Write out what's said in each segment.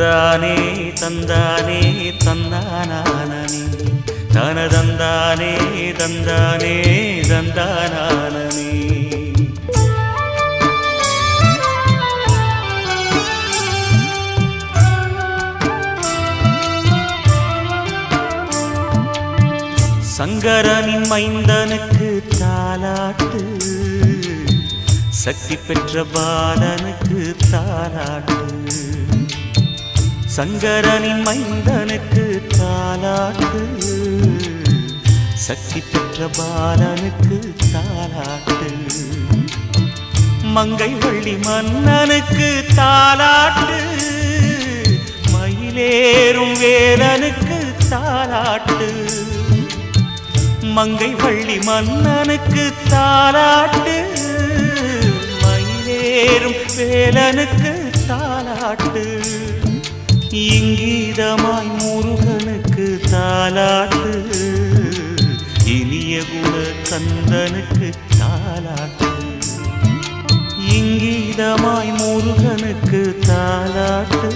தந்தானே தந்தானே தந்தானே தனதந்தானே தந்தானே தந்தானே சங்கரனின் மைந்தனுக்கு தாலாட்டு சக்தி பெற்ற பாலனுக்கு தாலாட்டு சங்கரனின் மைந்தனுக்கு தாலாட்டு சக்தி பெற்ற பாலனுக்கு தாலாட்டு மங்கை வள்ளி மன்னனுக்கு தாலாட்டு மயிலேறும் வேலனுக்கு தாலாட்டு மங்கை வள்ளி மன்னனுக்கு தாலாட்டு மயிலேறும் வேலனுக்கு தாலாட்டு இங்கீதமாய் முருகனுக்கு தாலாட்டு இனிய குண கந்தனுக்கு தாலாட்டு இங்கீதமாய் முருகனுக்கு தாலாட்டு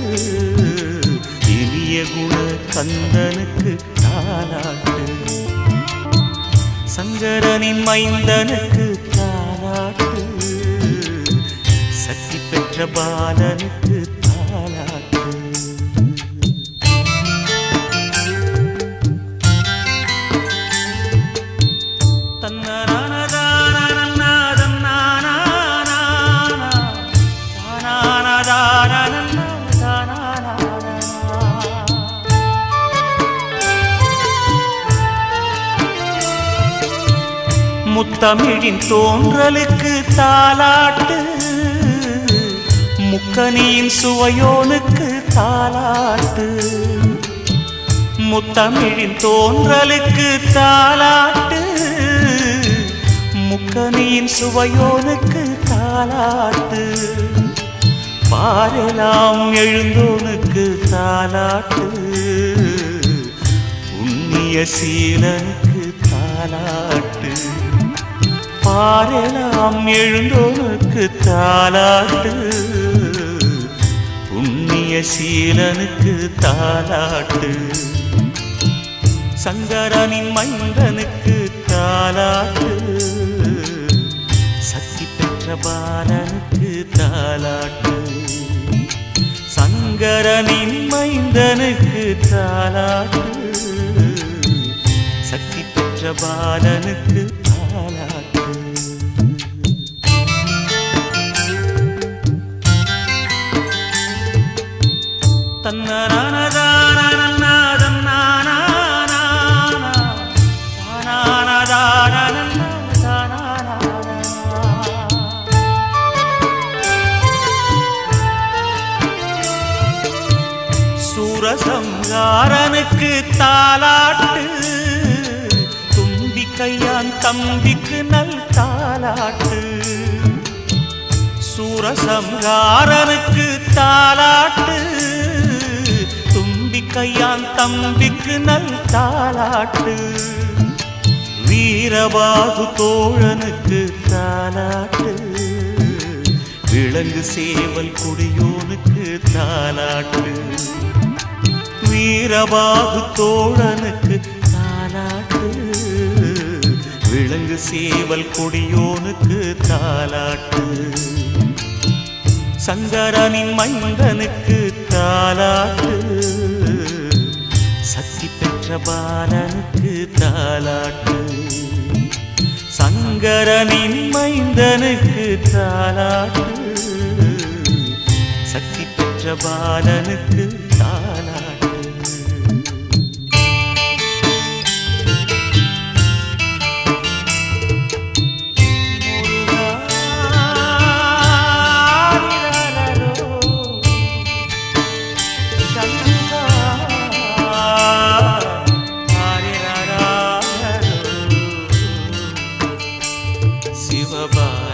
இனிய குண கந்தனுக்கு தாலாட்டு சங்கரனின் மைந்தனுக்கு தாலாட்டு சக்தி பெற்ற பாலனுக்கு முத்தமிழின் தோன்றலுக்கு தாலாட்டு முக்கனியின் சுவையோனுக்கு தாலாட்டு முத்தமிழின் தோன்றலுக்கு தாலாட்டு முக்கனியின் சுவையோனுக்கு தாலாட்டு பாரெல்லாம் எழுந்தோனுக்கு தாலாட்டு புண்ணிய சீலனுக்கு தாலாட்டு பாரெல்லாம் எழுந்தோனுக்கு தாலாட்டு புண்ணிய சீலனுக்கு தாலாட்டு சங்கரனின் மைந்தனுக்கு தாலாட்டு சக்தி பெற்ற பாலனுக்கு தாலாட்டு சங்கரனின் மைந்தனுக்கு தாலாட்டு சக்தி பெற்ற பாலனுக்கு சுரசங்காரனுக்கு தாலாட்டு தும்பி கையான் தம்பிக்கு நல் தாலாட்டு சுரசங்காரனுக்கு தாலாட்டு தும்பி கையான் தம்பிக்கு நல் தாலாட்டு வீரபாகு தோழனுக்கு தாலாட்டு விலங்கு சேவல் குடியோனுக்கு தாலாட்டு வீரபாகு தோழனுக்கு தாலாட்டு. விலங்கு சேவல் கொடியோனுக்கு தாலாட்டு. சங்கரனின் மைந்தனுக்கு தாலாட்டு. சக்தி பெற்ற பாலனுக்கு தாலாட்டு. சங்கரனின் மைந்தனுக்கு தாலாட்டு. சக்தி பெற்ற பாலனுக்கு தாலாட்டு. Bye.